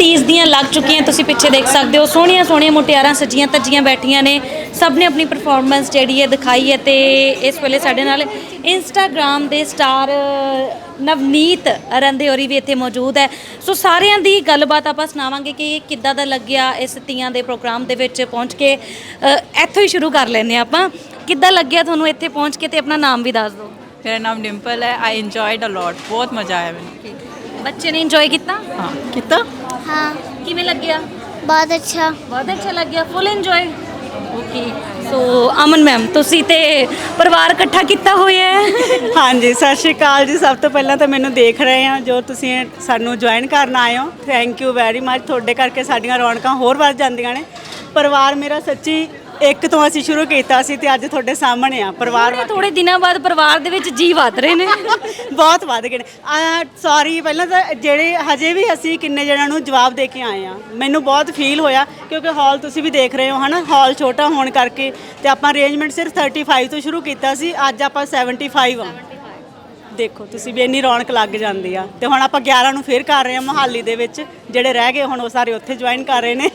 ਤੀਆਂ ਤੀਜ ਦੀਆਂ ਲੱਗ ਚੁੱਕੀਆਂ ਤੁਸੀਂ ਪਿੱਛੇ ਦੇਖ ਸਕਦੇ ਹੋ ਸੋਹਣੀਆਂ ਸੋਹਣੀਆਂ ਮੁਟਿਆਰਾਂ ਸੱਜੀਆਂ ਤੱਜੀਆਂ ਬੈਠੀਆਂ ਨੇ ਸਭ ਨੇ ਆਪਣੀ ਪਰਫਾਰਮੈਂਸ ਜਿਹੜੀ ਹੈ ਦਿਖਾਈ ਹੈ ਤੇ ਇਸ ਵੇਲੇ ਸਾਡੇ ਨਾਲ ਇੰਸਟਾਗ੍ਰam ਦੇ ਸਟਾਰ ਨਵਨੀਤ ਅਰੰਦੇ ਹੋਰੀ ਵੀ ਇੱਥੇ ਮੌਜੂਦ ਹੈ। ਸੋ ਸਾਰਿਆਂ ਦੀ ਗੱਲਬਾਤ ਆਪਾਂ ਸੁਣਾਵਾਂਗੇ ਕਿ ਕਿੱਦਾਂ ਦਾ ਲੱਗਿਆ ਇਸ ਤੀਆਂ ਦੇ ਪ੍ਰੋਗਰਾਮ ਦੇ ਵਿੱਚ ਪਹੁੰਚ ਕੇ। ਅ, ਇੱਥੋਂ ਹੀ ਸ਼ੁਰੂ ਕਰ ਲੈਂਦੇ ਹਾਂ ਆਪਾਂ। ਕਿੱਦਾਂ ਲੱਗਿਆ ਤੁਹਾਨੂੰ ਇੱਥੇ ਪਹੁੰਚ ਕੇ ਤੇ ਆਪਣਾ ਨਾਮ ਵੀ ਦੱਸ ਦਿਓ। ਮੇਰਾ ਨਾਮ ਡਿੰਪਲ ਹੈ ਆਈ ਇੰਜੋਇਡ ਅ ਲੋਟ ਬਹੁਤ ਮਜ਼ਾ ਆਇਆ ਮੈਨੂੰ। ਬੱਚੇ ਨੇ ਇੰਜੋਏ ਕੀਤਾ ਹਾਂ ਕੀਤਾ हाँ ਕਿਵੇਂ ਲੱਗਿਆ बहुत अच्छा ਬਹੁਤ ਅੱਛਾ ਲੱਗਿਆ full enjoy okay so Aman ma'am ਤੁਸੀਂ ਤੇ ਪਰਿਵਾਰ ਇਕੱਠਾ ਕੀਤਾ ਹੋਇਆ ਹੈ ਹਾਂਜੀ ਸਤਿ ਸ਼੍ਰੀ ਅਕਾਲ ਜੀ ਸਭ ਤੋਂ ਪਹਿਲਾਂ ਤਾਂ ਮੈਨੂੰ ਦੇਖ ਰਹੇ ਆ ਜੋ ਤੁਸੀਂ ਸਾਨੂੰ ਜੁਆਇਨ ਕਰਨ ਆਏ ਹੋ ਥੈਂਕ ਯੂ ਵੈਰੀ ਮੱਚ ਤੁਹਾਡੇ ਕਰਕੇ ਸਾਡੀਆਂ ਰੌਣਕਾਂ ਹੋਰ ਵੱਧ ਜਾਂਦੀਆਂ ਨੇ ਪਰਿਵਾਰ ਮੇਰਾ ਸੱਚੀ ਇੱਕ ਤੋਂ ਅਸੀਂ ਸ਼ੁਰੂ ਕੀਤਾ ਸੀ ਤੇ ਅੱਜ ਤੁਹਾਡੇ ਸਾਹਮਣੇ ਆ ਪਰਿਵਾਰ ਥੋੜੇ ਥੋੜੇ ਦਿਨਾਂ ਬਾਅਦ ਪਰਿਵਾਰ ਦੇ ਵਿੱਚ ਜੀ ਵੱਧ ਰਹੇ ਨੇ। ਬਹੁਤ ਵੱਧ ਗਏ ਨੇ। ਸੌਰੀ ਪਹਿਲਾਂ ਤਾਂ ਜਿਹੜੇ ਹਜੇ ਵੀ ਅਸੀਂ ਕਿੰਨੇ ਜਣਿਆਂ ਨੂੰ ਜਵਾਬ ਦੇ ਕੇ ਆਏ ਆ ਮੈਨੂੰ ਬਹੁਤ ਫੀਲ ਹੋਇਆ ਕਿਉਂਕਿ ਹਾਲ ਤੁਸੀਂ ਵੀ ਦੇਖ ਰਹੇ ਹੋ ਹਨਾ? ਹਾਲ ਛੋਟਾ ਹੋਣ ਕਰਕੇ ਤੇ ਆਪਾਂ ਅਰੇਂਜਮੈਂਟ ਸਿਰਫ 35 ਤੋਂ ਸ਼ੁਰੂ ਕੀਤਾ ਸੀ ਅੱਜ ਆਪਾਂ 75 ਆ। ਦੇਖੋ ਤੁਸੀਂ ਵੀ ਇੰਨੀ ਰੌਣਕ ਲੱਗ ਜਾਂਦੀ ਆ। ਤੇ ਹੁਣ ਆਪਾਂ 11 ਨੂੰ ਫੇਰ ਕਰ ਰਹੇ ਆ ਮੋਹਾਲੀ ਦੇ ਵਿੱਚ ਜਿਹੜੇ ਰਹਿ ਗਏ ਹੁਣ ਉਹ ਸਾਰੇ ਉੱਥੇ ਜੁਆਇਨ ਕਰ ਰਹੇ ਨੇ।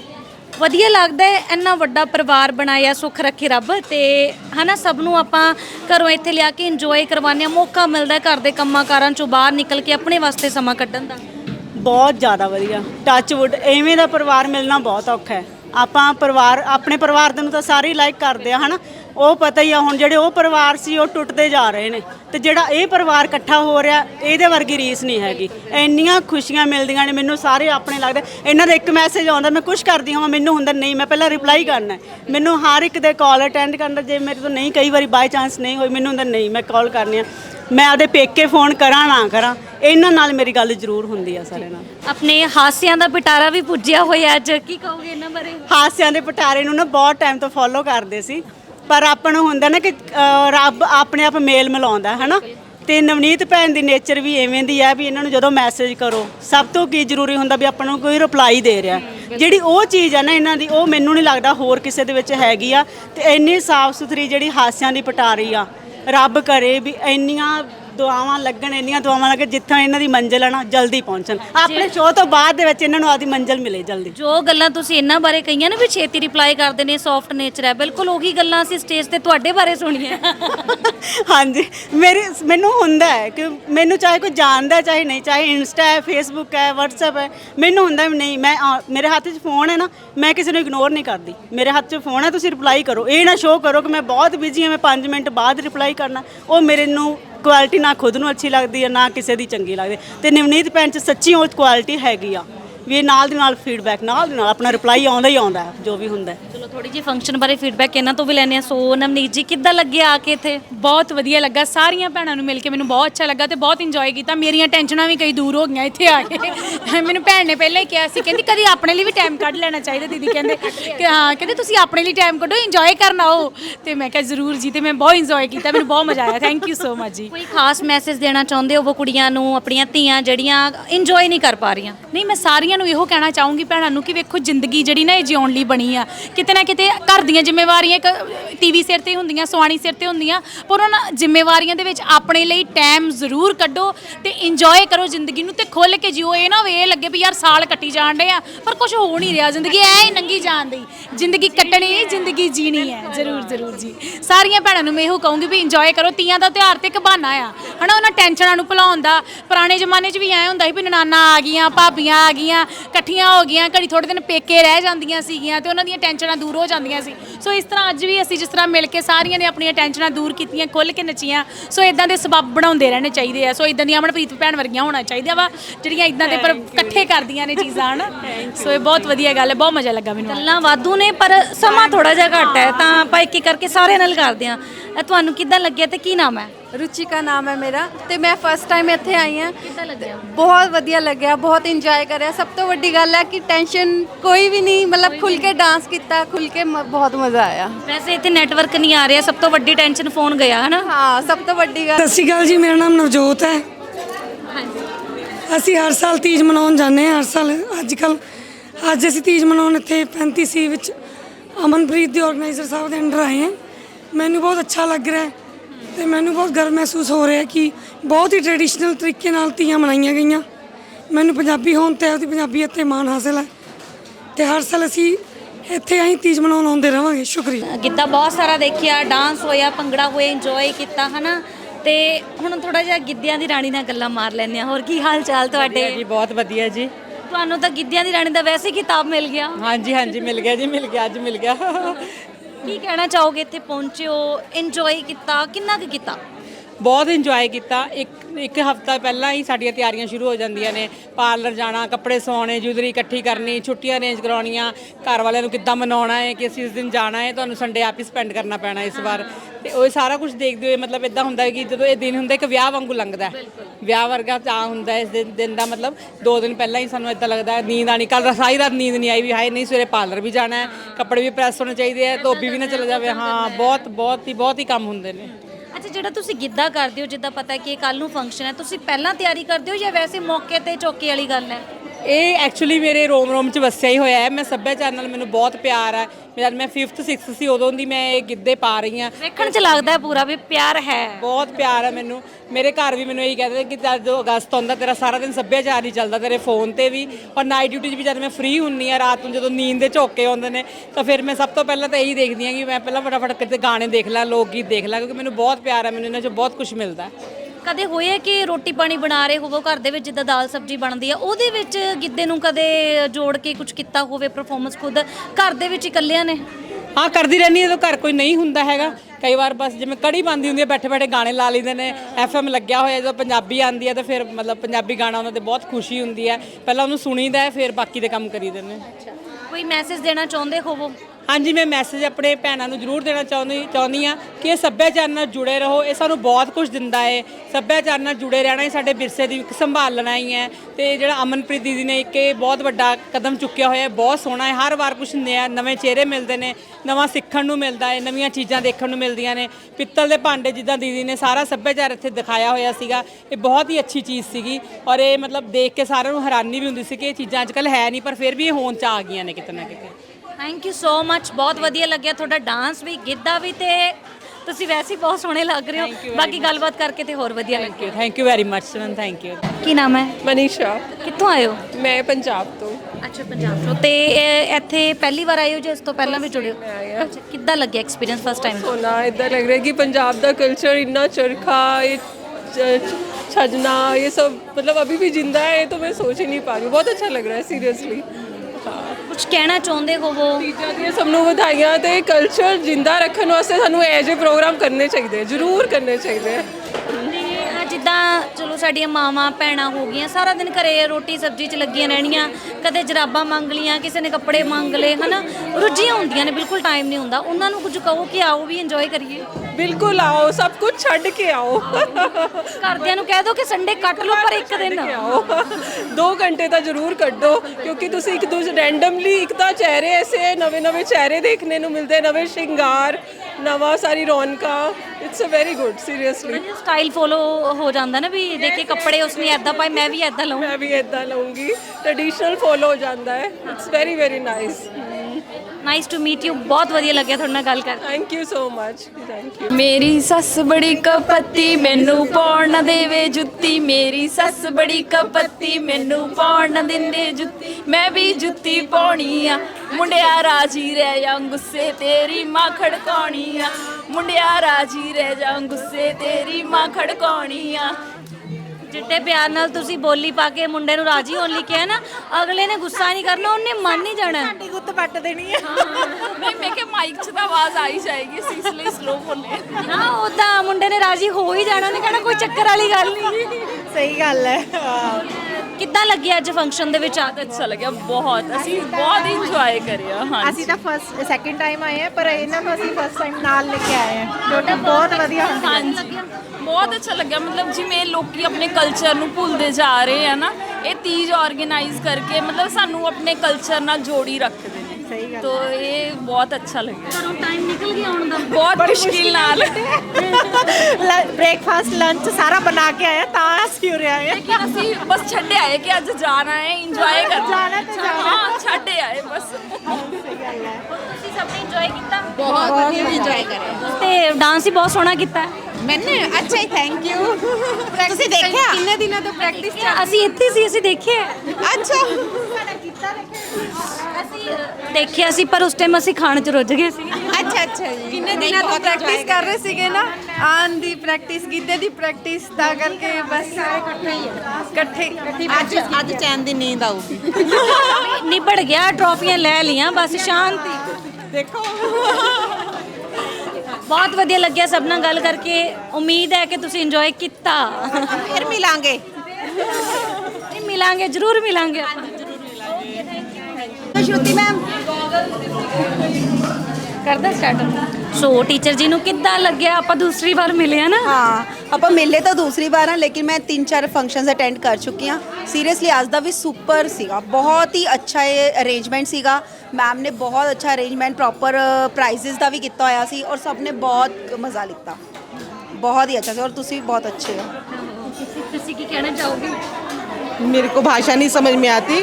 ਵਧੀਆ ਲੱਗਦਾ ਹੈ, ਇੰਨਾ ਵੱਡਾ ਪਰਿਵਾਰ ਬਣਾਇਆ, ਸੁੱਖ ਰੱਖੇ ਰੱਬ। ਤੇ ਹਨਾ, ਸਭ ਨੂੰ ਆਪਾਂ ਘਰੋਂ ਇੱਥੇ ਲਿਆ ਕੇ ਇੰਜੋਏ ਕਰਵਾਉਂਦੇ ਹਾਂ। ਮੌਕਾ ਮਿਲਦਾ ਹੈ ਘਰ ਦੇ ਕੰਮਾਂ ਕਾਰਾਂ ਚੋਂ ਬਾਹਰ ਨਿਕਲ ਕੇ ਆਪਣੇ ਵਾਸਤੇ ਸਮਾਂ ਕੱਢਣ ਦਾ। ਬਹੁਤ ਜ਼ਿਆਦਾ ਵਧੀਆ। ਟੱਚਵੁੱਡ ਐਵੇਂ ਦਾ ਪਰਿਵਾਰ ਮਿਲਣਾ ਬਹੁਤ ਔਖਾ ਹੈ। ਆਪਾਂ ਪਰਿਵਾਰ, ਆਪਣੇ ਪਰਿਵਾਰ ਦੇ ਨੂੰ ਤਾਂ ਸਾਰੇ ਲਾਈਕ ਕਰਦੇ ਆ, ਹਨਾ? ਉਹ ਪਤਾ ਹੀ ਆ ਹੁਣ ਜਿਹੜੇ ਉਹ ਪਰਿਵਾਰ ਸੀ, ਉਹ ਟੁੱਟਦੇ ਜਾ ਰਹੇ ਨੇ। ਤੇ ਜਿਹੜਾ ਇਹ ਪਰਿਵਾਰ ਇਕੱਠਾ ਹੋ ਰਿਹਾ, ਇਹਦੇ ਵਰਗੀ ਰੀਸ ਨਹੀਂ ਹੈਗੀ। ਇੰਨੀਆਂ ਖੁਸ਼ੀਆਂ ਮਿਲਦੀਆਂ ਨੇ, ਮੈਨੂੰ ਸਾਰੇ ਆਪਣੇ ਲੱਗਦੇ। ਇਹਨਾਂ ਦਾ ਇੱਕ ਮੈਸੇਜ ਆਉਂਦਾ, ਮੈਂ ਕੁਝ ਕਰਦੀ ਹਾਂ ਮੈਨੂੰ ਹੁੰਦਾ ਨਹੀਂ, ਮੈਂ ਪਹਿਲਾਂ ਰਿਪਲਾਈ ਕਰਨਾ ਮੈਨੂੰ ਹਰ ਇੱਕ ਦੇ ਕਾਲ ਅਟੈਂਡ ਕਰਨਾ ਜੇ ਮੇਰੇ ਤੋਂ ਨਹੀਂ, ਕਈ ਵਾਰੀ ਬਾਈ ਚਾਂਸ ਨਹੀਂ ਹੋਈ, ਮੈਨੂੰ ਹੁੰਦਾ ਨਹੀਂ, ਮੈਂ ਕਾਲ ਕਰਨੀ ਆ। ਮੈਂ ਆਪਦੇ ਪੇਕੇ ਫੋਨ ਕਰਾਂ, ਨਾ ਕਰਾਂ। ਇਹਨਾਂ ਨਾਲ ਮੇਰੀ ਗੱਲ ਜ਼ਰੂਰ ਹੁੰਦੀ ਆ ਸਾਰਿਆਂ ਨਾਲ। ਆਪਣੇ ਹਾਸਿਆਂ ਦਾ ਪਿਟਾਰਾ ਵੀ ਪੁੱਜਿਆ ਹੋਇਆ ਅੱਜ। ਕੀ ਕਹੋਗੇ ਇਹਨਾਂ ਬਾਰੇ? ਹਾਸਿਆਂ ਦੇ ਪਟਾਰੇ ਨੂੰ ਨਾ ਬਹੁਤ ਟਾਈਮ ਤੋਂ ਫੋਲੋ ਕਰਦੇ ਸੀ। ਪਰ ਆਪਾਂ ਨੂੰ ਹੁੰਦਾ ਨਾ ਕਿ ਅਹ, ਰੱਬ ਆਪਣੇ ਆਪ ਮੇਲ ਮਿਲਾਉਂਦਾ ਹੈ ਹਨਾ ਤੇ ਨਵਨੀਤ ਭੈਣ ਦੀ ਨੇਚਰ ਵੀ ਐਵੇਂ ਦੀ ਹੈ ਵੀ ਇਹਨਾਂ ਨੂੰ ਜਦੋਂ ਮੈਸੇਜ ਕਰੋ ਸਭ ਤੋਂ ਕੀ ਜ਼ਰੂਰੀ ਹੁੰਦਾ ਵੀ ਆਪਾਂ ਨੂੰ ਕੋਈ ਰਿਪਲਾਈ ਦੇ ਰਿਹਾ। ਜਿਹੜੀ ਉਹ ਚੀਜ਼ ਆ ਨਾ ਇਹਨਾਂ ਦੀ ਉਹ ਮੈਨੂੰ ਨਹੀਂ ਲੱਗਦਾ ਹੋਰ ਕਿਸੇ ਦੇ ਵਿੱਚ ਹੈਗੀ ਆ। ਤੇ ਇੰਨੀ ਸਾਫ਼ ਸੁਥਰੀ ਜਿਹੜੀ ਹਾਸਿਆਂ ਦੀ ਪਟਾਰੀ ਆ ਰੱਬ ਕਰੇ ਵੀ ਇੰਨੀਆਂ ਦੁਆਵਾਂ ਲੱਗਣ ਇੰਨੀਆਂ ਦੁਆਵਾਂ ਲੱਗਣ ਜਿੱਥਾਂ ਇਹਨਾਂ ਦੀ ਮੰਜ਼ਿਲ ਆ ਨਾ ਜਲਦੀ ਪਹੁੰਚਣ। ਆਪਣੇ ਸ਼ੋਅ ਤੋਂ ਬਾਅਦ ਦੇ ਵਿੱਚ ਇਹਨਾਂ ਨੂੰ ਆਦੀ ਮੰਜ਼ਿਲ ਮਿਲੇ ਜਲਦੀ। ਜੋ ਗੱਲਾਂ ਤੁਸੀਂ ਇਹਨਾਂ ਬਾਰੇ ਕਹੀਆਂ ਨਾ ਵੀ ਛੇਤੀ ਰਿਪਲਾਈ ਕਰਦੇ ਨੇ ਸੌਫਟ ਨੇਚਰ ਹੈ ਬਿਲਕੁਲ ਉਹੀ ਗੱਲਾਂ ਅਸੀਂ ਸਟੇਜ ਤੇ ਤੁਹਾਡੇ ਬਾਰੇ ਸੁਣੀਆਂ। ਹਾਂਜੀ ਮੇਰੀ ਮੈਨੂੰ ਹੁੰਦਾ ਹੈ ਕਿ ਮੈਨੂੰ ਚਾਹੇ ਕੋਈ ਜਾਣਦਾ ਚਾਹੇ ਨਹੀਂ ਚਾਹੇ ਇੰਸਟਾ ਹੈ ਫੇਸਬੁੱਕ ਹੈ WhatsApp ਹੈ ਮੈਨੂੰ ਹੁੰਦਾ ਵੀ ਨਹੀਂ ਮੈਂ ਅ, ਮੇਰੇ ਹੱਥ 'ਚ ਫੋਨ ਹੈ ਨਾ ਮੈਂ ਕਿਸੇ ਨੂੰ ਇਗਨੋਰ ਨਹੀਂ ਕਰਦੀ। ਮੇਰੇ ਹੱਥ 'ਚ ਫੋਨ ਹੈ ਤੁਸੀਂ ਰਿਪਲਾਈ ਕਰੋ। ਇਹ ਨਾ ਸ਼ੋਅ ਕਰੋ ਕਿ ਮੈਂ ਬਹੁਤ ਬਿਜ਼ੀ ਹਾਂ ਮੈਂ 5 ਮਿੰਟ ਬਾਅਦ ਰਿਪਲਾਈ ਕਰਨਾ ਉਹ ਮੇਰੇ ਨੂੰ ਕੁਆਲਿਟੀ ਨਾ ਖੁਦ ਨੂੰ ਅੱਛੀ ਲੱਗਦੀ ਹੈ, ਨਾ ਕਿਸੇ ਦੀ ਚੰਗੀ ਲੱਗਦੀ। ਤੇ ਨਵਨੀਤ ਭੈਣ 'ਚ ਸੱਚੀ ਉਹ ਕੁਆਲਿਟੀ ਹੈਗੀ ਆ। ਵੀ ਇਹ ਨਾਲ ਦੀ ਨਾਲ ਫੀਡਬੈਕ ਨਾਲ ਦੀ ਨਾਲ ਆਪਣਾ ਰਿਪਲਾਈ ਆਉਂਦਾ ਹੀ ਆਉਂਦਾ ਹੈ, ਜੋ ਵੀ ਹੁੰਦਾ ਹੈ। ਚਲੋ ਥੋੜੀ ਜਿਹੀ ਫੰਕਸ਼ਨ ਬਾਰੇ ਫੀਡਬੈਕ ਇਹਨਾਂ ਤੋਂ ਵੀ ਲੈਣੇ ਆ ਸੋ ਨਵਨੀਤ ਜੀ ਕਿੱਦਾਂ ਲੱਗਿਆ ਆ ਕੇ ਇੱਥੇ? ਬਹੁਤ ਵਧੀਆ ਲੱਗਾ। ਸਾਰੀਆਂ ਭੈਣਾਂ ਨੂੰ ਮਿਲ ਕੇ ਮੈਨੂੰ ਬਹੁਤ ਅੱਛਾ ਲੱਗਾ ਤੇ ਬਹੁਤ ਇੰਜੋਏ ਕੀਤਾ। ਮੇਰੀਆਂ ਟੈਨਸ਼ਨਾਂ ਵੀ ਕਈ ਦੂਰ ਹੋ ਗਈਆਂ ਇੱਥੇ ਆ ਕੇ। ਮੈਨੂੰ ਭੈਣ ਨੇ ਪਹਿਲਾਂ ਹੀ ਕਿਹਾ ਸੀ ਕਹਿੰਦੀ ਕਦੀ ਆਪਣੇ ਲਈ ਵੀ ਟਾਈਮ ਕੱਢ ਲੈਣਾ ਚਾਹੀਦਾ ਦੀਦੀ ਕਹਿੰਦੇ। ਕਿ ਹਾਂ ਕਹਿੰਦੇ ਤੁਸੀਂ ਆਪਣੇ ਲਈ ਟਾਈਮ ਕੱਢੋ ਇੰਜੋਏ ਕਰਨ ਆਓ। ਤੇ ਮੈਂ ਕਿਹਾ ਜ਼ਰੂਰ ਜੀ ਤੇ ਮੈਂ ਬਹੁਤ ਇੰਜੋਏ ਕੀਤਾ ਮੈਨੂੰ ਬਹੁਤ ਮਜ਼ਾ ਆਇਆ। ਥੈਂਕ ਯੂ ਸੋ ਮਚ ਜੀ। ਕੋਈ ਖਾਸ ਮੈਸੇਜ ਦੇਣਾ ਚਾਹੁੰਦੇ ਹੋ ਉਹ ਕੁੜੀਆਂ ਨੂੰ ਆਪਣੀਆਂ ਧੀਆਂ ਜਿਹੜੀਆਂ ਇੰਜੋਏ ਨਹੀਂ ਕਰ ਪਾ ਰਹੀਆਂ? ਨਹੀਂ ਮੈਂ ਸਾਰੀਆਂ ਨੂੰ ਇਹੋ ਕਹਿਣਾ ਚਾਹੂੰਗੀ ਭੈਣਾਂ ਨੂੰ ਕਿ ਵੇਖੋ ਜ਼ਿੰਦਗੀ ਜਿਹੜੀ ਨਾ ਇਹ ਜਿਉਣ ਲਈ ਬਣੀ ਆ। ਕਿਤੇ ਨਾ ਕਿਤੇ ਘਰ ਦੀਆਂ ਜ਼ਿੰਮੇਵਾਰੀਆਂ ਇੱਕ ਟੀਵੀ ਸਿਰ ਤੇ ਹੁੰਦੀਆਂ, ਸਵਾਣੀ ਸਿਰ ਤੇ ਹੁੰਦੀਆਂ, ਪਰ ਉਹਨਾਂ ਜ਼ਿੰਮੇਵਾਰੀਆਂ ਦੇ ਵਿੱਚ ਆਪਣੇ ਲਈ ਟਾਈਮ ਜ਼ਰੂਰ ਕੱਢੋ ਤੇ ਇੰਜੋਏ ਕਰੋ ਜ਼ਿੰਦਗੀ ਨੂੰ ਤੇ ਖੁੱਲ ਕੇ ਜਿਓ ਇਹ ਨਾ ਵੇ ਇਹ ਲੱਗੇ ਵੀ ਯਾਰ ਸਾਲ ਕੱਟੀ ਜਾਣ ਡੇ ਆ, ਪਰ ਕੁਝ ਹੋ ਨਹੀਂ ਰਿਹਾ ਜ਼ਿੰਦਗੀ, ਐ ਹੀ ਨੰਗੀ ਜਾਣ ਦੀ ਜ਼ਿੰਦਗੀ ਕੱਟਣੀ ਨਹੀਂ, ਜ਼ਿੰਦਗੀ ਜੀਣੀ ਹੈ ਜ਼ਰੂਰ ਜ਼ਰੂਰ ਜੀ। ਸਾਰੀਆਂ ਭੈਣਾਂ ਨੂੰ ਮੈਂ ਇਹੋ ਕਹੂੰਗੀ ਵੀ ਇੰਜੋਏ ਕਰੋ, ਤੀਆਂ ਦਾ ਤਿਉਹਾਰ ਤੇ ਇੱਕ ਬਹਾਨਾ ਆ। ਹਨਾ, ਉਹਨਾਂ ਟੈਨਸ਼ਨਾਂ ਨੂੰ ਭੁਲਾਉਣ ਦਾ। ਪੁਰਾਣੇ ਜ਼ਮਾਨੇ 'ਚ ਵੀ ਐ ਹੁੰਦਾ ਸੀ ਵੀ ਨਨਾਨਾ ਆ ਗਈਆਂ, ਭਾਬੀਆਂ ਆ ਗਈਆਂ ਇਕੱਠੀਆਂ ਹੋ ਗਈਆਂ ਘੜੀ ਥੋੜੇ ਦਿਨ ਪੇਕੇ ਰਹਿ ਜਾਂਦੀਆਂ ਸੀਗੀਆਂ ਤੇ ਉਹਨਾਂ ਦੀਆਂ ਟੈਨਸ਼ਨਾਂ ਦੂਰ ਹੋ ਜਾਂਦੀਆਂ ਸੀ। ਸੋ ਇਸ ਤਰ੍ਹਾਂ ਅੱਜ ਵੀ ਅਸੀਂ ਜਿਸ ਤਰ੍ਹਾਂ ਮਿਲ ਕੇ ਸਾਰੀਆਂ ਨੇ ਆਪਣੀਆਂ ਟੈਨਸ਼ਨਾਂ ਦੂਰ ਕੀਤੀਆਂ ਖੁੱਲ ਕੇ ਨੱਚੀਆਂ ਸੋ ਇਦਾਂ ਦੇ ਸਬਬ ਬਣਾਉਂਦੇ ਰਹਿਣੇ ਚਾਹੀਦੇ ਆ। ਸੋ ਇਦਾਂ ਦੀਆਂ ਅਮਨਪ੍ਰੀਤ ਭੈਣ ਵਰਗੀਆਂ ਹੋਣਾ ਚਾਹੀਦੀਆਂ ਵਾ ਜਿਹੜੀਆਂ ਇਦਾਂ ਦੇ ਪਰ ਇਕੱਠੇ ਕਰਦੀਆਂ ਨੇ ਚੀਜ਼ਾਂ ਹਨ? ਸੋ ਇਹ ਬਹੁਤ ਵਧੀਆ ਗੱਲ ਹੈ ਬਹੁਤ ਮਜ਼ਾ ਲੱਗਾ ਮੈਨੂੰ। ਗੱਲਾਂ ਵਾਧੂ ਨੇ ਪਰ ਸਮਾਂ ਥੋੜਾ ਜਿਹਾ ਘੱਟ ਹੈ ਤਾਂ ਆਪਾਂ ਇੱਕ ਇੱਕ ਕਰਕੇ ਸਾਰਿਆਂ ਨਾਲ ਕਰਦੇ ਹਾਂ। ਇਹ ਤੁਹਾਨੂੰ ਕਿੱਦਾਂ ਲੱਗਿਆ ਤੇ ਕੀ ਨਾਮ ਹੈ? ਰੁਚਿਕਾ ਨਾਮ ਹੈ ਮੇਰਾ ਤੇ ਮੈਂ ਫਸਟ ਟਾਈਮ ਇੱਥੇ ਆਈ ਹਾਂ ਕਿੱਦਾਂ ਲੱਗਿਆ ਬਹੁਤ ਵਧੀਆ ਲੱਗਿਆ ਬਹੁਤ ਇੰਜੋਏ ਕਰਿਆ ਸਭ ਤੋਂ ਵੱਡੀ ਗੱਲ ਹੈ ਕਿ ਟੈਨਸ਼ਨ ਕੋਈ ਵੀ ਨਹੀਂ ਮਤਲਬ ਖੁੱਲ ਕੇ ਡਾਂਸ ਕੀਤਾ ਖੁੱਲ ਕੇ ਮ- ਬਹੁਤ ਮਜ਼ਾ ਆਇਆ ਵੈਸੇ ਇੱਥੇ ਨੈਟਵਰਕ ਨਹੀਂ ਆ ਰਿਹਾ ਸਭ ਤੋਂ ਵੱਡੀ ਟੈਨਸ਼ਨ ਫੋਨ ਗਿਆ ਹਨਾ ਹਾਂ ਸਭ ਤੋਂ ਵੱਡੀ ਗੱਲ ਸਤਿ ਸ਼੍ਰੀ ਅਕਾਲ ਜੀ ਮੇਰਾ ਨਾਮ ਨਵਜੋਤ ਹੈ ਅਸੀਂ ਹਰ ਸਾਲ ਤੀਜ ਮਨਾਉਣ ਜਾਂਦੇ ਹਾਂ ਹਰ ਸਾਲ ਅੱਜ ਕੱਲ ਅੱਜ ਅਸੀਂ ਤੀਜ ਮਨਾਉਣ ਇੱਥੇ 35 ਸੀ ਵਿੱਚ ਅਮਨਪ੍ਰੀਤ ਦੇ ਆਰਗੇਨਾਈਜ਼ਰ ਸਾਹਿਬ ਦੇ ਅੰਡਰ ਆਏ ਹਾਂ ਮੈਨੂੰ ਬਹੁਤ ਅੱਛਾ ਲੱਗ ਰਿਹਾ ਹੈ ਤੇ ਮੈਨੂੰ ਬਹੁਤ ਗਰਵ ਮਹਿਸੂਸ ਹੋ ਰਿਹਾ ਕਿ ਬਹੁਤ ਹੀ ਟ੍ਰੈਡੀਸ਼ਨਲ ਤਰੀਕੇ ਨਾਲ ਤੀਆਂ ਮਨਾਈਆਂ ਗਈਆਂ। ਮੈਨੂੰ ਪੰਜਾਬੀ ਹੋਣ ਤੇ ਆਪਦੀ ਪੰਜਾਬੀਅਤ ਤੇ ਮਾਣ ਹਾਸਿਲ ਹੈ ਤੇ ਹਰ ਸਾਲ ਅਸੀਂ ਇੱਥੇ ਆਈ ਤੀਜ ਮਨਾਉਣ ਆਉਂਦੇ ਰਵਾਂਗੇ ਸ਼ੁਕਰੀਆ। ਗਿੱਧਾ ਬਹੁਤ ਸਾਰਾ ਦੇਖਿਆ ਡਾਂਸ ਹੋਇਆ ਭੰਗੜਾ ਹੋਇਆ ਇੰਜੋਏ ਕੀਤਾ ਹਨਾ? ਤੇ ਹੁਣ ਥੋੜਾ ਜਿਹਾ ਗਿੱਧਿਆਂ ਦੀ ਰਾਣੀ ਨਾਲ ਗੱਲਾਂ ਮਾਰ ਲੈਂਦੇ ਆ ਹੋਰ ਕੀ ਹਾਲ ਚਾਲ ਤੁਹਾਡੇ? ਜੀ ਬਹੁਤ ਵਧੀਆ ਜੀ। ਤੁਹਾਨੂੰ ਤਾਂ ਗਿੱਧਿਆਂ ਦੀ ਰਾਣੀ ਦਾ ਵੈਸੇ ਕਿਤਾਬ ਮਿਲ ਗਿਆ। ਹਾਂਜੀ ਹਾਂਜੀ ਮਿਲ ਗਿਆ ਜੀ ਮਿਲ ਗਿਆ ਅੱਜ ਮਿਲ ਗਿਆ। ਕੀ ਕਹਿਣਾ ਚਾਹੋਗੇ ਇੱਥੇ ਪਹੁੰਚੇ ਹੋ ਇੰਜੋਏ ਕੀਤਾ ਕਿੰਨਾ ਕੁ ਕੀਤਾ? ਬਹੁਤ ਇੰਜੋਏ ਕੀਤਾ। ਇੱਕ ਇੱਕ ਹਫਤਾ ਪਹਿਲਾਂ ਹੀ ਸਾਡੀਆਂ ਤਿਆਰੀਆਂ ਸ਼ੁਰੂ ਹੋ ਜਾਂਦੀਆਂ ਨੇ। ਪਾਰਲਰ ਜਾਣਾ ਕੱਪੜੇ ਸਵਾਉਣੇ ਜੁਦਰੀ ਇਕੱਠੀ ਕਰਨੀ ਛੁੱਟੀਆਂ ਅਰੇਂਜ ਕਰਾਉਣੀਆਂ। ਘਰ ਵਾਲਿਆਂ ਨੂੰ ਕਿੱਦਾਂ ਮਨਾਉਣਾ ਹੈ ਕਿ ਅਸੀਂ ਇਸ ਦਿਨ ਜਾਣਾ ਹੈ ਤੁਹਾਨੂੰ ਸੰਡੇ ਆਪ ਹੀ ਸਪੈਂਡ ਕਰਨਾ ਪੈਣਾ ਇਸ ਵਾਰ। ਤੇ ਉਹ ਸਾਰਾ ਕੁਝ ਦੇਖਦੇ ਹੋਏ ਮਤਲਬ ਇਦਾਂ ਹੁੰਦਾ ਹੈ ਕਿ ਜਦੋਂ ਇਹ ਦਿਨ ਹੁੰਦਾ ਇੱਕ ਵਿਆਹ ਵਾਂਗੂ ਲੰਘਦਾ ਹੈ। ਵਿਆਹ ਵਰਗਾ ਚਾਹ ਹੁੰਦਾ ਇਸ ਦਿਨ ਦਿਨ ਦਾ ਮਤਲਬ। ਦੋ ਦਿਨ ਪਹਿਲਾਂ ਹੀ ਸਾਨੂੰ ਇਦਾਂ ਲੱਗਦਾ ਹੈ ਨੀਂਦ ਆਣੀ ਕੱਲ ਸਾਰੀ ਰਾਤ ਨੀਂਦ ਨਹੀਂ ਆਈ ਵੀ ਹਾਏ ਨਹੀਂ ਸਵੇਰੇ ਪਾਰਲਰ ਵੀ ਜਾਣਾ ਹੈ ਕੱਪੜੇ ਵੀ ਪ੍ਰੈਸ ਹੋਣੇ ਚਾਹੀਦੇ ਆ ਧੋਬੀ ਵੀ ਨਾ ਚਲਾ ਜਾਵੇ। ਹਾਂ ਬਹੁਤ ਬਹੁਤ ਹੀ ਬਹੁਤ ਹੀ ਕੰਮ ਹੁੰਦੇ ਨੇ। ਅੱਛਾ ਜਿਹੜਾ ਤੁਸੀਂ ਗਿੱਧਾ ਕਰਦੇ ਹੋ, ਜਿੱਦਾਂ ਪਤਾ ਕਿ ਕੱਲ ਨੂੰ ਫੰਕਸ਼ਨ ਹੈ, ਤੁਸੀਂ ਪਹਿਲਾਂ ਤਿਆਰੀ ਕਰਦੇ ਹੋ ਜਾਂ ਵੈਸੇ ਮੌਕੇ ਤੇ ਚੌਕੇ ਵਾਲੀ ਗੱਲ ਹੈ? ਇਹ ਐਕਚੁਅਲੀ ਮੇਰੇ ਰੋਮ ਰੋਮ ਚ ਵਸਿਆ ਹੀ ਹੋਇਆ ਹੈ। ਮੈਂ ਸੱਭਿਆਚਾਰ ਨਾਲ ਮੈਨੂੰ ਬਹੁਤ ਪਿਆਰ ਹੈ। ਜਦ ਮੈਂ 5th 6th ਸੀ ਉਦੋਂ ਦੀ ਮੈਂ ਇਹ ਗਿੱਧੇ ਪਾ ਰਹੀ ਹਾਂ। ਵੇਖਣ 'ਚ ਲੱਗਦਾ ਹੈ ਪੂਰਾ ਵੀ ਪਿਆਰ ਹੈ। ਬਹੁਤ ਪਿਆਰ ਹੈ ਮੈਨੂੰ। ਮੇਰੇ ਘਰ ਵੀ ਮੈਨੂੰ ਇਹੀ ਕਹਿੰਦੇ ਕਿ ਜਦ ਅਗਸਤ ਆਉਂਦਾ ਤੇਰਾ ਸਾਰਾ ਦਿਨ ਸੱਭਿਆਚਾਰ ਹੀ ਚੱਲਦਾ ਤੇਰੇ ਫੋਨ ਤੇ ਵੀ। ਔਰ ਨਾਈਟ ਡਿਊਟੀ 'ਚ ਵੀ ਜਦ ਮੈਂ ਫ੍ਰੀ ਹੁੰਨੀ ਆ ਰਾਤ ਨੂੰ ਜਦੋਂ ਨੀਂਦ ਦੇ ਝੋਕੇ ਆਉਂਦੇ ਨੇ ਤਾਂ ਫਿਰ ਮੈਂ ਸਭ ਤੋਂ ਪਹਿਲਾਂ ਤਾਂ ਇਹੀ ਦੇਖਦੀ ਹਾਂ ਕਿ ਮੈਂ ਪਹਿਲਾਂ ਫਟਾਫਟ ਕਿਤੇ ਗਾਣੇ ਦੇਖ ਲਾਂ ਲੋਕ ਗੀਤ ਦੇਖ ਲਾਂ ਕਿਉਂਕਿ ਮੈਨੂੰ ਬਹੁਤ ਪਿਆਰ ਹੈ ਮੈਨੂੰ ਇਹਨਾਂ 'ਚ ਬਹੁਤ ਕੁਝ ਮਿਲਦਾ। ਕਦੇ ਹੋਇਆ ਕਿ ਰੋਟੀ ਪਾਣੀ ਬਣਾ ਰਹੇ ਹੋਵੋ ਘਰ ਦੇ ਵਿੱਚ ਜਿੱਦਾਂ ਦਾਲ ਸਬਜ਼ੀ ਬਣਦੀ ਆ ਉਹਦੇ ਵਿੱਚ ਗਿੱਧੇ ਨੂੰ ਕਦੇ ਜੋੜ ਕੇ ਕੁਝ ਕੀਤਾ ਹੋਵੇ ਪਰਫਾਰਮੈਂਸ ਖੁਦ? ਘਰ ਦੇ ਵਿੱਚ ਇਕੱਲਿਆਂ ਨੇ? ਹਾਂ ਕਰਦੀ ਰਹਿੰਦੀ ਜਦੋਂ ਘਰ ਕੋਈ ਨਹੀਂ ਹੁੰਦਾ ਹੈਗਾ। ਕਈ ਵਾਰ ਬਸ ਜਿਵੇਂ ਕੜੀ ਬੰਦੀ ਹੁੰਦੀ ਹੈ ਬੈਠੇ ਬੈਠੇ ਗਾਣੇ ਲਾ ਲਈਦੇ ਨੇ ਐਫਐਮ ਲੱਗਿਆ ਹੋਇਆ ਜਦੋਂ ਪੰਜਾਬੀ ਆਂਦੀ ਹੈ ਤਾਂ ਫਿਰ ਮਤਲਬ ਪੰਜਾਬੀ ਗਾਣਾ ਉਹਨਾਂ ਤੇ ਬਹੁਤ ਖੁਸ਼ੀ ਹੁੰਦੀ ਹੈ ਪਹਿਲਾਂ ਉਹਨੂੰ ਸੁਣੀਦਾ ਹੈ ਫਿਰ ਬਾਕੀ ਦੇ ਕੰਮ ਕਰੀਦੇ ਨੇ। ਕੋਈ ਮੈਸੇਜ ਦੇਣਾ ਚਾਹੁੰਦੇ ਹੋਵੋ? ਹਾਂਜੀ, ਮੈਂ ਮੈਸੇਜ ਆਪਣੇ ਭੈਣਾਂ ਨੂੰ ਜ਼ਰੂਰ ਦੇਣਾ ਚਾਹੁੰਦੀ ਚਾਹੁੰਦੀ ਆ ਕਿ ਇਹ ਸੱਭਿਆਚਾਰ ਨਾਲ ਜੁੜੇ ਰਹੋ। ਇਹ ਸਾਨੂੰ ਬਹੁਤ ਕੁਝ ਦਿੰਦਾ ਹੈ ਸੱਭਿਆਚਾਰ ਨਾਲ ਜੁੜੇ ਰਹਿਣਾ ਹੀ ਸਾਡੇ ਵਿਰਸੇ ਦੀ ਸੰਭਾਲਣਾ ਹੀ ਹੈ। ਤੇ ਜਿਹੜਾ ਅਮਨਪ੍ਰੀਤ ਦੀਦੀ ਨੇ ਇੱਕ ਇਹ ਬਹੁਤ ਵੱਡਾ ਕਦਮ ਚੁੱਕਿਆ ਹੋਇਆ ਹੈ, ਬਹੁਤ ਸੋਹਣਾ ਹੈ। ਹਰ ਵਾਰ ਕੁਝ ਨਿਆ ਨਵੇਂ ਚਿਹਰੇ ਮਿਲਦੇ ਨੇ, ਨਵਾਂ ਸਿੱਖਣ ਨੂੰ ਮਿਲਦਾ ਹੈ ਨਵੀਆਂ ਚੀਜ਼ਾਂ ਦੇਖਣ ਨੂੰ ਮਿਲਦੀਆਂ ਨੇ। ਪਿੱਤਲ ਦੇ ਭਾਂਡੇ ਜਿੱਦਾਂ ਦੀਦੀ ਨੇ ਸਾਰਾ ਸੱਭਿਆਚਾਰ ਇੱਥੇ ਦਿਖਾਇਆ ਹੋਇਆ ਸੀਗਾ। ਇਹ ਬਹੁਤ ਹੀ ਅੱਛੀ ਚੀਜ਼ ਸੀਗੀ ਔਰ ਇਹ ਮਤਲਬ ਦੇਖ ਕੇ ਸਾਰਿਆਂ ਨੂੰ ਹੈਰਾਨੀ ਵੀ ਹੁੰਦੀ ਸੀ ਕਿ ਇਹ ਚੀਜ਼ਾਂ ਅੱਜਕੱਲ ਹੈ ਨਹੀਂ, ਪਰ ਫਿਰ ਵੀ ਇਹ ਹੋਣ ਚ ਆ ਗਈਆਂ ਨੇ ਕਿਤੇ ਨਾ ਕਿਤੇ। ਥੈਂਕ ਯੂ ਸੋ ਮੱਚ ਬਹੁਤ ਵਧੀਆ ਲੱਗਿਆ ਤੁਹਾਡਾ ਡਾਂਸ ਵੀ ਗਿੱਧਾ ਵੀ ਤੇ ਤੁਸੀਂ ਵੈਸੇ ਹੀ ਬਹੁਤ ਸੋਹਣੇ ਲੱਗ ਰਹੇ ਹੋ ਬਾਕੀ ਗੱਲਬਾਤ ਕਰਕੇ ਤੇ ਹੋਰ ਵਧੀਆ thank you thank you very much son thank you ਕੀ ਨਾਮ ਹੈ ਮਨੀਸ਼ਾ ਕਿੱਥੋਂ ਆਏ ਹੋ ਮੈਂ ਪੰਜਾਬ ਤੋਂ ਅੱਛਾ ਪੰਜਾਬ ਤੋਂ ਤੇ ਇਹ ਇੱਥੇ ਪਹਿਲੀ ਵਾਰ ਆਏ ਹੋ ਜਾਂ ਇਸ ਤੋਂ ਪਹਿਲਾਂ ਵੀ ਜੁੜੇ ਹੋ ਮੈਂ ਆਇਆ ਅੱਛਾ ਕਿੱਦਾਂ ਲੱਗਿਆ ਐਕਸਪੀਰੀਅੰਸ ਫਸਟ ਟਾਈਮ ਸੋਨਾ ਇਦਾਂ ਲੱਗ ਰਿਹਾ ਕਿ ਪੰਜਾਬ ਦਾ ਕਲਚਰ ਇੰਨਾ ਚਰਖਾ ਇਹ ਚ- ਛਜਨਾ ये सब मतलब अभी भी जिंदा है तो मैं सोच ही नहीं पा रही हूँ बहुत अच्छा लग रहा है सीरियसली ਕੁਝ ਕਹਿਣਾ ਚਾਹੁੰਦੇ ਹੋਵੋ? ਤੀਜਾਂ ਦੀਆਂ ਸਭ ਨੂੰ ਵਧਾਈਆਂ ਤੇ ਕਲਚਰ ਜਿੰਦਾ ਰੱਖਣ ਵਾਸਤੇ ਸਾਨੂੰ ਇਹੋ ਜਿਹੇ ਪ੍ਰੋਗਰਾਮ ਕਰਨੇ ਚਾਹੀਦੇ ਜ਼ਰੂਰ ਕਰਨੇ ਚਾਹੀਦੇ ਤੇ ਚਲੋ ਸਾਡੀਆਂ ਮਾਵਾਂ ਭੈਣਾਂ ਹੋ ਗਈਆਂ ਸਾਰਾ ਦਿਨ ਘਰੇ ਰੋਟੀ ਸਬਜ਼ੀ 'ਚ ਲੱਗੀਆਂ ਰਹਿਣੀਆਂ ਕਦੇ ਜਰਾਬਾਂ ਮੰਗ ਲੀਆਂ ਕਿਸੇ ਨੇ ਕੱਪੜੇ ਮੰਗ ਲਏ ਹਨਾ? ਰੁੱਝੀਆਂ ਹੁੰਦੀਆਂ ਨੇ ਬਿਲਕੁਲ ਟਾਈਮ ਨਹੀਂ ਹੁੰਦਾ। ਉਹਨਾਂ ਨੂੰ ਕੁਝ ਕਹੋ ਕਿ ਆਓ ਵੀ ਇੰਜੋਏ ਕਰੀਏ। ਬਿਲਕੁਲ ਆਓ ਸਭ ਕੁਝ ਛੱਡ ਕੇ ਆਓ। ਘਰਦਿਆਂ ਨੂੰ ਕਹਿ ਦਿਓ ਕਿ ਸੰਡੇ ਕੱਟ ਲਓ ਪਰ ਇੱਕ ਦਿਨ। ਆਓ। 2 ਘੰਟੇ ਤਾਂ ਜ਼ਰੂਰ ਕੱਢੋ ਕਿਉਂਕਿ ਤੁਸੀਂ ਇੱਕ ਦੂਜੇ ਰੈਂਡਮਲੀ ਇੱਕ ਤਾਂ ਚਿਹਰੇ ਐਸੇ ਨਵੇਂ ਨਵੇਂ ਚਿਹਰੇ ਦੇਖਣੇ ਨੂੰ ਮਿਲਦੇ ਨਵੇਂ ਸ਼ਿੰਗਾਰ ਨਵਾਂ ਸਾਰੀ ਰੌਣਕਾਂ it's a very good seriously style follow ਹੋ ਜਾਂਦਾ ਨਾ ਵੀ ਦੇਖੇ ਕੱਪੜੇ ਉਸਨੇ ਐਦਾਂ ਪਾਏ ਮੈਂ ਵੀ ਐਦਾਂ ਲਵਾਂ ਮੈਂ ਵੀ ਇਦਾਂ ਲਵਾਂਗੀ ਟ੍ਰੈਡੀਸ਼ਨਲ ਫੋਲੋ ਹੋ ਜਾਂਦਾ ਹੈ it's very very nice nice to meet you ਬਹੁਤ ਵਧੀਆ ਲੱਗਿਆ ਤੁਹਾਡੇ ਨਾਲ ਗੱਲ ਕਰਕੇ। Thank you so much thank you ਮੇਰੀ ਸੱਸ ਬੜੀ ਕਪੱਤੀ ਮੈਨੂੰ ਪਾਉਣ ਨਾ ਦੇਵੇ ਜੁੱਤੀ। ਮੇਰੀ ਸੱਸ ਬੜੀ ਕਪੱਤੀ ਮੈਨੂੰ ਪਾਉਣ ਨਾ ਦਿੰਦੇ ਜੁੱਤੀ। ਮੈਂ ਵੀ ਜੁੱਤੀ ਪਾਉਣੀ ਆ। ਮੁੰਡਿਆ ਰਾਜੀ ਰਹਿ ਜਾ ਗੁੱਸੇ ਤੇਰੀ ਮਾਂ ਖੜਕਾਉਣੀ ਆ। ਮੁੰਡਿਆ ਰਾਜੀ ਰਹਿ ਜਾ ਗੁੱਸੇ ਤੇਰੀ ਮਾਂ ਖੜਕਾਉਣੀ ਆ। ਜਿੱਡੇ ਪਿਆਰ ਨਾਲ ਤੁਸੀਂ ਬੋਲੀ ਪਾ ਕੇ ਮੁੰਡੇ ਨੂੰ ਰਾਜੀ ਹੋਣ ਲਈ ਕਿਹਾ ਨਾ ਅਗਲੇ ਨੇ ਗੁੱਸਾ ਨਹੀਂ ਕਰਨਾ ਉਹਨੇ ਮੰਨ ਨਹੀਂ ਜਾਣਾ। ਗੁੱਤ ਪੱਟ ਦੇਣੀ ਨਹੀਂ ਮੈਂ ਕਿ ਮਾਈਕ 'ਚ ਤਾਂ ਆਵਾਜ਼ ਆ ਹੀ ਜਾਏਗੀ ਸੀ ਇਸ ਲਈ ਸਲੋ ਬੋਲੇ ਨਾ ਉਹ ਤਾਂ ਮੁੰਡੇ ਨੇ ਰਾਜੀ ਹੋ ਹੀ ਜਾਣਾ ਉਹਨੇ ਕਹਿਣਾ ਕੋਈ ਚੱਕਰ ਵਾਲੀ ਗੱਲ ਨਹੀਂ। ਸਹੀ ਗੱਲ ਹੈ। ਕਿੱਦਾਂ ਲੱਗਿਆ ਅੱਜ ਫੰਕਸ਼ਨ ਦੇ ਵਿੱਚ? ਆ ਕੇ ਅੱਛਾ ਲੱਗਿਆ ਬਹੁਤ। ਅਸੀਂ ਬਹੁਤ ਇੰਜੋਏ ਕਰਿਆ ਹਾਂ ਅਸੀਂ ਤਾਂ ਫਸਟ ਸੈਕਿੰਡ ਟਾਈਮ ਆਏ ਆ ਪਰ ਇਹਨਾਂ ਨੂੰ ਅਸੀਂ ਫਸਟ ਟਾਈਮ ਨਾਲ ਲੈ ਕੇ ਆਏ ਆ। ਛੋਟਾ ਬਹੁਤ ਵਧੀਆ ਹੁੰਦਾ। ਹਾਂਜੀ। ਬਹੁਤ ਅੱਛਾ ਲੱਗਿਆ। ਮਤਲਬ ਜਿਵੇਂ ਲੋਕੀ ਆਪਣੇ ਕਲਚਰ ਨੂੰ ਭੁੱਲਦੇ ਜਾ ਰਹੇ ਆ ਨਾ ਇਹ ਤੀਜ ਆਰਗੇਨਾਈਜ਼ ਕਰਕੇ ਮਤਲਬ ਸਾਨੂੰ ਆਪਣੇ ਕਲਚਰ ਨਾਲ ਜੋੜੀ ਰੱਖਦੇ ਸਹੀ ਗੱਲ ਤੋ ਇਹ ਬਹੁਤ ਅੱਛਾ ਲੱਗਿਆ ਘਰੋਂ ਟਾਈਮ ਨਿਕਲ ਗਿਆ ਆਉਣ ਦਾ ਬਹੁਤ ਮੁਸ਼ਕਿਲ ਨਾਲ ਬ੍ਰੇਕਫਾਸਟ ਲੰਚ ਸਾਰਾ ਬਣਾ ਕੇ ਆਏ ਆ, ਤਾਂ ਅਸੀਂ ਉਰੇ ਆਏ ਆ। ਲੇਕਿਨ ਅਸੀਂ ਬਸ ਛੱਡੇ ਆਏ ਕਿ ਅੱਜ ਜਾਣਾ ਹੈ ਇੰਜੋਏ ਕਰਨਾ ਜਾਣਾ ਤੇ ਜਾਣਾ। ਹਾਂ ਛੱਡੇ ਆਏ ਬਸ ਤੁਸੀਂ ਸਭ ਨੇ ਇੰਜੋਏ ਕੀਤਾ ਬਹੁਤ ਵਧੀਆ ਇੰਜੋਏ ਕਰਿਆ ਤੇ ਡਾਂਸ ਹੀ ਬਹੁਤ ਸੋਹਣਾ ਕੀਤਾ ਮੈਨੇ ਅੱਛਾ ਹੀ ਥੈਂਕ ਯੂ ਤੁਸੀਂ ਦੇਖਿਆ ਕਿੰਨੇ ਦਿਨਾਂ ਤੋਂ ਪ੍ਰੈਕਟਿਸ ਅਸੀਂ ਇੱਥੇ ਸੀ ਅਸੀਂ ਦੇਖਿਆ ਅੱਛਾ ਦੇਖਿਆ ਸੀ ਪਰ ਉਸ ਟਾਈਮ ਅਸੀਂ ਖਾਣ ਚ ਰੁੱਝ ਗਏ ਸੀ। ਅੱਛਾ ਅੱਛਾ ਜੀ। ਕਿੰਨੇ ਦਿਨਾਂ ਤੋਂ ਪ੍ਰੈਕਟਿਸ ਕਰ ਰਹੇ ਸੀਗੇ ਨਾ? ਆਨ ਦੀ ਪ੍ਰੈਕਟਿਸ ਗਿੱਧੇ ਦੀ ਪ੍ਰੈਕਟਿਸ ਤਾਂ ਕਰਕੇ ਬਸ ਇਕੱਠੇ ਹੀ ਅੱਜ ਅੱਜ ਚੈਨ ਦੀ ਨੀਂਦ ਆਊਗੀ। ਨਿਬੜ ਗਿਆ ਟਰੋਫੀਆਂ ਲੈ ਲੀਆਂ ਬਸ ਸ਼ਾਂਤੀ। ਦੇਖੋ। ਬਹੁਤ ਵਧੀਆ ਲੱਗਿਆ ਸਭ ਨਾਲ ਗੱਲ ਕਰਕੇ। ਉਮੀਦ ਹੈ ਕਿ ਤੁਸੀਂ ਇੰਜੋਏ ਕੀਤਾ। ਫਿਰ ਮਿਲਾਂਗੇ। ਮਿਲਾਂਗੇ ਜ਼ਰੂਰ ਮਿਲਾਂਗੇ ਸ਼ਰੂਤੀ ਮੈਮ ਕਰਦਾ ਸਟਾਰਟ ਸੋ ਟੀਚਰ ਜੀ ਨੂੰ ਕਿੱਦਾਂ ਲੱਗਿਆ ਆਪਾਂ ਦੂਸਰੀ ਵਾਰ ਮਿਲੇ ਆ ਨਾ ਹਾਂ ਆਪਾਂ ਮਿਲੇ ਤਾਂ ਦੂਸਰੀ ਵਾਰ ਆ ਲੇਕਿਨ ਮੈਂ ਤਿੰਨ ਚਾਰ ਫੰਕਸ਼ਨਸ ਅਟੈਂਡ ਕਰ ਚੁੱਕੀ ਹਾਂ ਸੀਰੀਅਸਲੀ ਅੱਜ ਦਾ ਵੀ ਸੁਪਰ ਸੀਗਾ ਬਹੁਤ ਹੀ ਅੱਛਾ ਇਹ ਅਰੇਂਜਮੈਂਟ ਸੀਗਾ ਮੈਮ ਨੇ ਬਹੁਤ ਅੱਛਾ ਅਰੇਂਜਮੈਂਟ ਪ੍ਰੋਪਰ ਪ੍ਰਾਈਜ਼ਸ ਦਾ ਵੀ ਕੀਤਾ ਹੋਇਆ ਸੀ ਔਰ ਸਭ ਨੇ ਬਹੁਤ ਮਜ਼ਾ ਲਿੱਤਾ ਬਹੁਤ ਹੀ ਅੱਛਾ ਸੀ ਔਰ ਤੁਸੀਂ ਵੀ ਬਹੁਤ ਅੱਛੇ ਹੋ ਤੁਸੀਂ ਕੀ ਕਹਿਣਾ ਚਾਹੋਗੇ मेरे को भाषा नहीं समझ में आती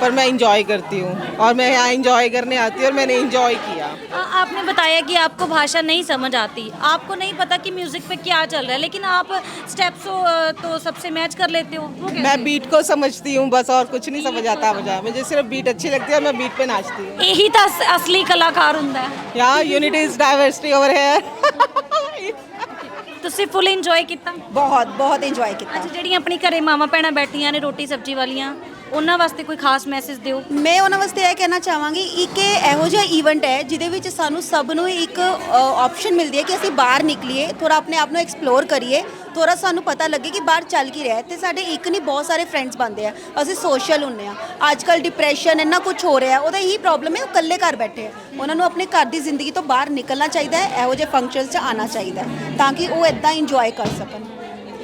पर मैं इंजॉय करती हूँ और मैं यहाँ इंजॉय करने आती हूँ और मैंने इंजॉय किया आ- आपने बताया कि आपको भाषा नहीं समझ आती आपको नहीं पता कि म्यूजिक पे क्या चल रहा है लेकिन आप स्टेप्स तो सबसे मैच कर लेते हो वो कैसे? मैं बीट को समझती हूँ बस और कुछ नहीं समझ आता मुझे मुझे सिर्फ बीट अच्छी लगती है और मैं बीट पे नाचती हूँ ਇਹੀ ਤਾਂ ਅਸ- ਅਸਲੀ ਕਲਾਕਾਰ ਹੁੰਦਾ ਹੈ यहाँ यूनिटी इज डाइवर्सिटी ओवर है ਤੁਸੀਂ ਫੁੱਲ ਇੰਜੋਏ ਕੀਤਾ ਬਹੁਤ ਬਹੁਤ ਇੰਜੋਏ ਕੀਤਾ ਅੱਛਾ ਜਿਹੜੀਆਂ ਆਪਣੀ ਘਰੇ ਮਾਵਾਂ ਭੈਣਾਂ ਬੈਠੀਆਂ ਨੇ ਰੋਟੀ ਸਬਜ਼ੀ ਵਾਲੀਆਂ ਉਹਨਾਂ ਵਾਸਤੇ ਕੋਈ ਖਾਸ ਮੈਸੇਜ ਦਿਓ? ਮੈਂ ਉਹਨਾਂ ਵਾਸਤੇ ਇਹ ਕਹਿਣਾ ਚਾਹਾਂਗੀ, ਇੱਕ ਇਹ ਇਹੋ ਜਿਹਾ ਇਵੈਂਟ ਹੈ ਜਿਹਦੇ ਵਿੱਚ ਸਾਨੂੰ ਸਭ ਨੂੰ ਇੱਕ ਆਪਸ਼ਨ ਮਿਲਦੀ ਹੈ ਕਿ ਅਸੀਂ ਬਾਹਰ ਨਿਕਲੀਏ ਥੋੜਾ ਆਪਣੇ ਆਪ ਨੂੰ ਐਕਸਪਲੋਰ ਕਰੀਏ ਥੋੜਾ ਸਾਨੂੰ ਪਤਾ ਲੱਗੇ ਕਿ ਬਾਹਰ ਚੱਲ ਕੀ ਰਿਹਾ ਹੈ ਤੇ ਸਾਡੇ ਇੱਕ ਨਹੀਂ, ਬਹੁਤ ਸਾਰੇ ਫਰੈਂਡਸ ਬਣਦੇ ਆ, ਅਸੀਂ ਸੋਸ਼ਲ ਹੁੰਨੇ ਆ। ਅੱਜ ਕੱਲ ਡਿਪਰੈਸ਼ਨ ਇੰਨਾ ਕੁਝ ਹੋ ਰਿਹਾ, ਉਹਦਾ ਇਹੀ ਪ੍ਰੋਬਲਮ ਹੈ, ਉਹ ਇਕੱਲੇ ਘਰ ਬੈਠੇ ਆ। ਉਹਨਾਂ ਨੂੰ ਆਪਣੇ ਘਰ ਦੀ ਜ਼ਿੰਦਗੀ ਤੋਂ ਬਾਹਰ ਨਿਕਲਣਾ ਚਾਹੀਦਾ ਹੈ, ਇਹੋ ਜਿਹੇ ਫੰਕਸ਼ਨਸ 'ਚ ਆਉਣਾ ਚਾਹੀਦਾ ਤਾਂ ਕਿ ਉਹ ਇਦਾਂ ਇੰਜੋਏ ਕਰ ਸਕਣ।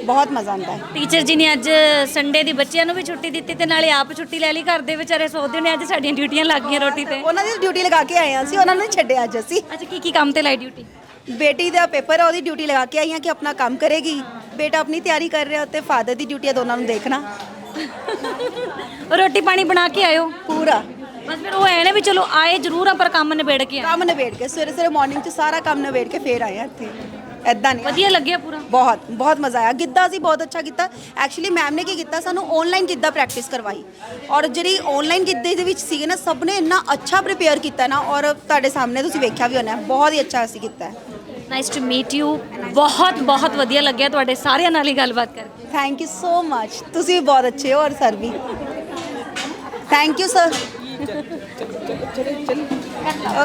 ਬਹੁਤ ਮਜ਼ਾ ਆਉਂਦਾ ਹੈ। ਟੀਚਰ ਜੀ ਨੇ ਅੱਜ ਸੰਡੇ ਦੀ ਬੱਚਿਆਂ ਨੂੰ ਵੀ ਛੁੱਟੀ ਦਿੱਤੀ ਤੇ ਨਾਲੇ ਆਪ ਛੁੱਟੀ ਲੈ ਲਈ ਘਰ ਦੇ ਵਿਚਾਰੇ ਸੋਚਦੇ ਨੇ ਅੱਜ ਸਾਡੀਆਂ ਡਿਊਟੀਆਂ ਲੱਗ ਗਈਆਂ ਰੋਟੀ ਤੇ। ਉਹਨਾਂ ਦੀ ਡਿਊਟੀ ਲਗਾ ਕੇ ਆਏ ਹਾਂ ਅਸੀਂ ਉਹਨਾਂ ਨੂੰ ਛੱਡਿਆ ਅੱਜ ਅਸੀਂ। ਅੱਛਾ ਕੀ ਕੀ ਕੰਮ ਤੇ ਲਾਈ ਡਿਊਟੀ? ਬੇਟੀ ਦਾ ਪੇਪਰ ਹੈ ਉਹਦੀ ਡਿਊਟੀ ਲਗਾ ਕੇ ਆਈ ਹਾਂ ਕਿ ਆਪਣਾ ਕੰਮ ਕਰੇਗੀ। ਬੇਟਾ ਆਪਣੀ ਤਿਆਰੀ ਕਰ ਰਿਹਾ ਤੇ ਫਾਦਰ ਦੀ ਡਿਊਟੀ ਹੈ ਦੋਨਾਂ ਨੂੰ ਦੇਖਣਾ। ਰੋਟੀ ਪਾਣੀ ਬਣਾ ਕੇ ਆਇਓ। ਪੂਰਾ। ਬਸ ਫਿਰ ਉਹ ਐ ਨੇ ਵੀ ਚਲੋ ਆਏ ਜ਼ਰੂਰ ਆ ਪਰ ਕੰਮ ਨਿਬੇੜ ਕੇ ਆ ਕੰਮ ਨਿਬੇੜ ਕੇ ਸਵੇਰੇ ਸਵੇਰੇ ਮਾਰਨਿੰਗ 'ਚ ਸਾਰਾ ਕੰਮ ਨਿਬੇੜ ਕੇ ਫੇਰ ਆਏ ਹਾਂ ਇੱਥੇ। ਐਦਾਂ ਨਹੀਂ ਵਧੀਆ ਲੱਗਿਆ ਪੂਰਾ? ਬਹੁਤ ਬਹੁਤ ਮਜ਼ਾ ਆਇਆ। ਗਿੱਧਾ ਸੀ ਬਹੁਤ ਅੱਛਾ ਕੀਤਾ। ਐਕਚੁਅਲੀ ਮੈਮ ਨੇ ਕੀ ਕੀਤਾ? ਸਾਨੂੰ ਆਨਲਾਈਨ ਗਿੱਧਾ ਪ੍ਰੈਕਟਿਸ ਕਰਵਾਈ। ਔਰ ਜਿਹੜੀ ਆਨਲਾਈਨ ਗਿੱਧੇ ਦੇ ਵਿੱਚ ਸੀਗੇ ਨਾ ਸਭ ਨੇ ਇੰਨਾ ਅੱਛਾ ਪ੍ਰਿਪੇਅਰ ਕੀਤਾ ਨਾ ਔਰ ਤੁਹਾਡੇ ਸਾਹਮਣੇ ਤੁਸੀਂ ਵੇਖਿਆ ਵੀ ਹੋਣਾ ਬਹੁਤ ਹੀ ਅੱਛਾ ਅਸੀਂ ਕੀਤਾ। ਨਾਈਸ ਟੂ ਮੀਟ ਯੂ ਬਹੁਤ ਬਹੁਤ ਵਧੀਆ ਲੱਗਿਆ ਤੁਹਾਡੇ ਸਾਰਿਆਂ ਨਾਲ ਹੀ ਗੱਲਬਾਤ ਕਰਕੇ। ਥੈਂਕ ਯੂ ਸੋ ਮਚ ਤੁਸੀਂ ਵੀ ਬਹੁਤ ਅੱਛੇ ਹੋ ਔਰ sir we. Thank you sir